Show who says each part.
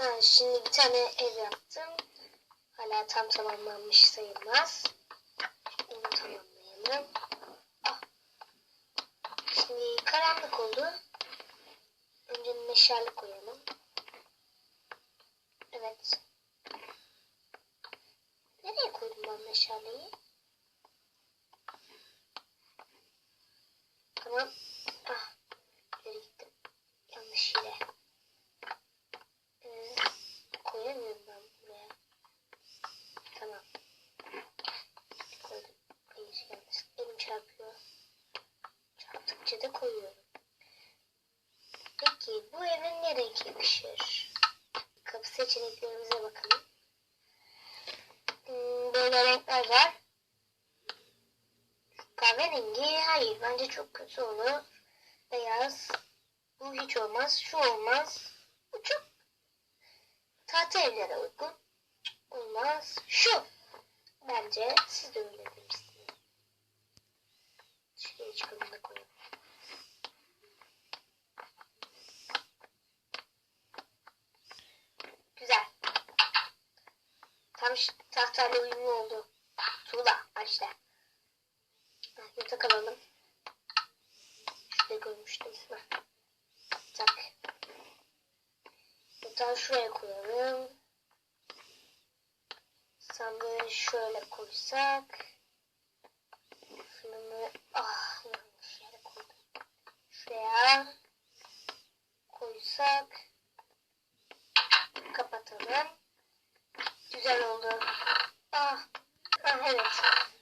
Speaker 1: Ben şimdi bir tane ev yaptım. Hala tam tamamlanmış sayılmaz. Onu tamamlayalım. Ah. Şimdi karanlık oldu. Önce meşale koyalım. Evet. Nereye koydum ben meşaleyi? Tamam. Peki bu eve ne renk yakışır? Kapı seçeneklerimize bakalım. Hmm, böyle renkler var. Kahverengi hayır bence çok kötü olur. Beyaz. Bu hiç olmaz. Şu olmaz. Bu çok tahta evlere uygun. Olmaz. Şu. Bence siz de öyle demişsiniz. Şuraya çıkalım Şu tahtayla uyumlu oldu. Tuğla. Ha, Yatak alalım. Şurada görmüştüm. Heh. Tak. Yatağı şuraya koyalım. Sandığı şöyle koysak. güzel oldu. Ah, ah.